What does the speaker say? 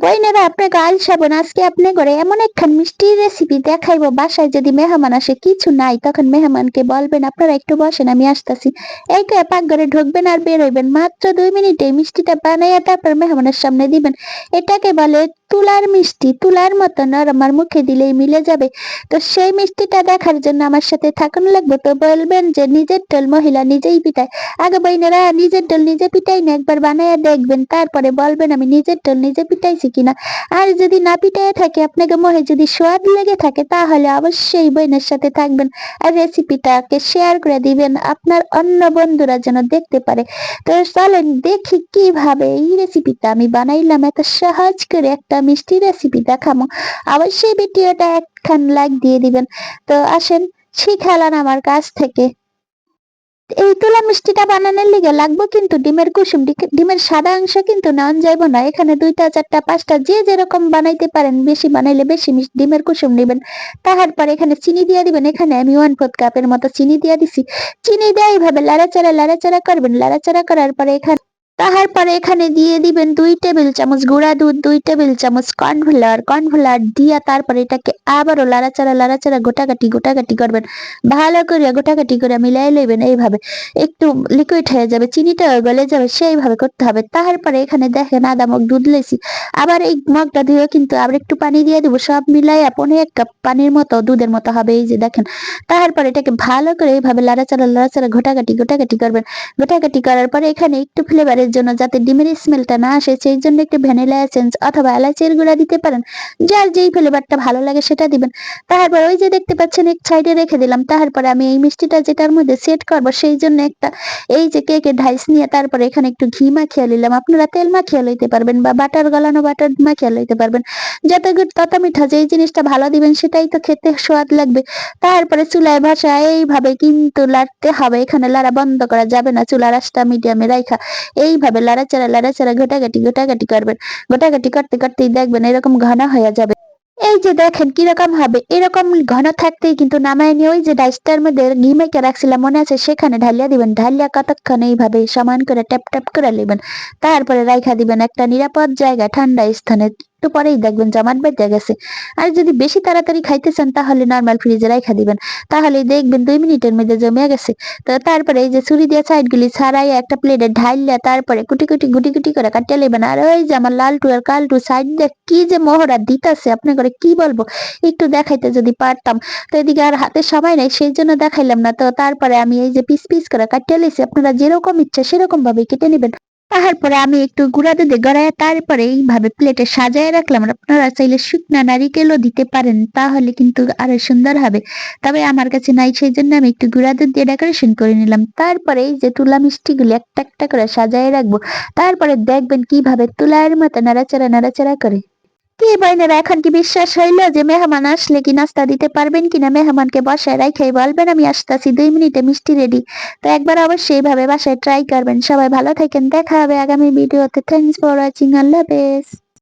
বইনেরা আপনাকে আলসাবন আজকে আপনি করে এমন একখান মিষ্টি রেসিপি দেখাইবো, বাসায় যদি মেহমান আসে কিছু নাই, তখন মেহমানকে বলবেন, আপনারা একটু বসেন, আমি আসতেছি। এইটা পাকঘরে ঢুকবেন আর বেরোইবেন মাত্র দুই মিনিটে মিষ্টিটা বানাইয়া তারপর মেহমানের সামনে দিবেন। এটাকে বলে তুলার মিষ্টি, তুলার মতো নরম আর মুখে দিলেই মিলে যাবে। তো সেই মিষ্টিটা দেখার জন্য আমার সাথে থাকুন লাগবে। তো বলবেন যে, নিজের ডোল মহিলা নিজেই পিটায়। আগে বইনেরা, নিজের ডোল নিজে পিটাই না, একবার বানাইয়া দেখবেন। তারপরে বলবেন, আমি নিজের ডোল নিজে পিটাইছি। কিনা। আর যদি না পিটাইয়া থাকে, আপনাকে মহে যদি স্বাদ লেগে থাকে, তাহলে অবশ্যই বইনের সাথে থাকবেন আর রেসিপিটাকে শেয়ার করে দিবেন। আপনার অন্য বন্ধুরা যেন দেখতে পারে। তো চলেন দেখি কীভাবে এই রেসিপিটা আমি বানাইলাম। এত সহজ করে একটা মিষ্টি রেসিপি দেখাবো অবশ্যই ভিডিওটা একখান লাইক দিয়ে দিবেন। তো আসেন শিখালান আমার কাছ থেকে। এই তুলা মিষ্টিটা বানানোর লিগে লাগবো কিন্তু ডিমের কুসুম ডিমের সাদা অংশ কিন্তু নেওয়া যাইব না। এখানে দুইটা, চারটা, পাঁচটা যে যেরকম বানাইতে পারেন, বেশি বানাইলে বেশি ডিমের কুসুম নেবেন। তাহার পর এখানে চিনি দিয়ে দিবেন। এখানে আমি ওয়ান ফোর্থ কাপের মতো চিনি দিয়ে দিছি। চিনি দিয়ে এইভাবে লাড়াচাড়া লাড়াচাড়া করবেন। লাড়াচাড়া করার পরে এখানে তাহার পরে এখানে দিয়ে দিবেন দুই টেবিল চামচ গুঁড়া দুধ, দুই টেবিল চামচ কর্নফ্লাওয়ার কর্নফ্লাওয়ার দিয়া তারপরে এটাকে আবারও লাড়াচাড়া লাড়াচাড়া গোটাকাটি গোটাকাটি করবেন। ভালো করে গোটাকাটি করে মিলাই লইবেন এইভাবে। একটু লিকুইড হয়ে যাবে, চিনিটা গলে যাবে, সেইভাবে করতে হবে। তাহার তারপরে এখানে দেখেন আদা, মগ, দুধ লেছি। আবার এই মগটা দিয়ে কিন্তু আবার একটু পানি দিয়ে দিব, সব মিলাইয়া পনে এক কাপ পানির মতো, দুধের মতো হবে এই যে দেখেন। তারপরে এটাকে ভালো করে এইভাবে লাড়াচাড়া লাড়াচাড়া ঘোটাঘাটি ঘোটাঘাটি করবেন। ঘোটাঘাটি করার পরে এখানে একটু ফ্লেভারের জন্য যাতে ডিমের স্মেলটা না আসে, সেই জন্য একটু ভ্যানিলা এসেন্স অথবা এলাচের গুঁড়া দিতে পারেন। যার যেই ফ্লেভারটা ভালো লাগে সেটা দিবেন। তারপর ওই যে দেখতে পাচ্ছেন, এক সাইডে রেখে দিলাম। তারপরে আমি এই মিষ্টিটা যেটার মধ্যে সেট করব, সেই জন্য একটা এই যে কেকের ঢাইস নিয়ে তারপরে এখানে একটু ঘি মাখিয়ে নিলাম। আপনারা তেল মাখিয়ে লইতে পারবেন বা বাটার গলানো বাটার মাখিয়ে লইতে পারবেন। যত তত মিঠা যেই জিনিসটা ভালো দিবেন সেটাই তো খেতে স্বাদ লাগবে। তারপরে চুলায় ভাসা এইভাবে কিন্তু লাড়তে হবে। এখানে লাড়া বন্ধ করা যাবে না। চুলা রাসটা মিডিয়ামে রাখা এইভাবে লাড়াচাড়া লাড়াচাড়া ঘোটাঘাটি ঘোটাঘাটি করবেন। ঘোটাঘাটি করতে করতেই দেখবেন এরকম ঘন হয়ে যাবে। এই যে দেখেন কীরকম হবে, এরকম ঘন থাকতেই কিন্তু নামায় নিয়ে ওই যে ডাইসটার মধ্যে ঘি মেখে রাখছিলাম, মনে আছে? সেখানে ঢালিয়া দিবেন। ঢালিয়া কতক্ষণ এইভাবে সমান করে ট্যাপ ট্যাপ করে নেবেন। তারপরে রাইখা দিবেন একটা নিরাপদ জায়গা, ঠান্ডা স্থানে। একটু পরেই দেখবেন জমাট বেঁধে গেছে। আর যদি বেশি তাড়াতাড়ি খাইতে চান, তাহলে নর্মাল ফ্রিজে রাইখা দিবেন। তাহলে দেখবেন দুই মিনিটের মধ্যে জমে গেছে। তো তারপরে এই যে ছুরি দিয়ে সাইড গুলি ছাড়াই একটা প্লেটে ঢাইলিয়া তারপরে কুটি কুটি গুটি গুটি করে কাটিয়ে নেবেন আর ওই যে আমার লালটু আর কালটু সাইড দিয়ে কি যে মহড়া দিতাছে আপনি করে কি বলব? একটু দেখাইতে যদি পারতাম। তো এদিকে আর হাতে সময় নেই, সেই জন্য দেখাইলাম না। তো তারপরে আমি এই যে পিস পিস করে কাটিয়ে লেছি আপনারা যেরকম ইচ্ছা সেরকম ভাবে কেটে নেবেন। তারপরে আমি একটু গুঁড়া দুধে গড়াইয়া তারপরে এইভাবে প্লেটে সাজায় রাখলাম। আপনারা চাইলে শুকনা নারিকেলও দিতে পারেন, তাহলে কিন্তু আরও সুন্দর হবে। তবে আমার কাছে নাই সেই জন্য আমি একটু গুঁড়া দুধ দিয়ে ডেকোরেশন করে নিলাম। তারপরে এই যে তুলা মিষ্টিগুলি একটা একটা করে সাজায় রাখব। তারপরে দেখবেন কীভাবে তুলার মতো নাড়াচাড়া নাড়াচাড়া করে। কি বাইনেরা, এখন কি বিশ্বাস হইল যে মেহমান আসলে কি নাস্তা দিতে পারবেন কিনা? মেহমানকে বসায় রাখাই বলবেন, আমি আসতেছি দুই মিনিটে, মিষ্টি রেডি। তো একবার অবশ্যই এইভাবে বাসায় ট্রাই করবেন। সবাই ভালো থাকেন, দেখা হবে আগামী ভিডিওতে। থ্যাংকস ফর ওয়াচিং আল্লাহ হাফেজ।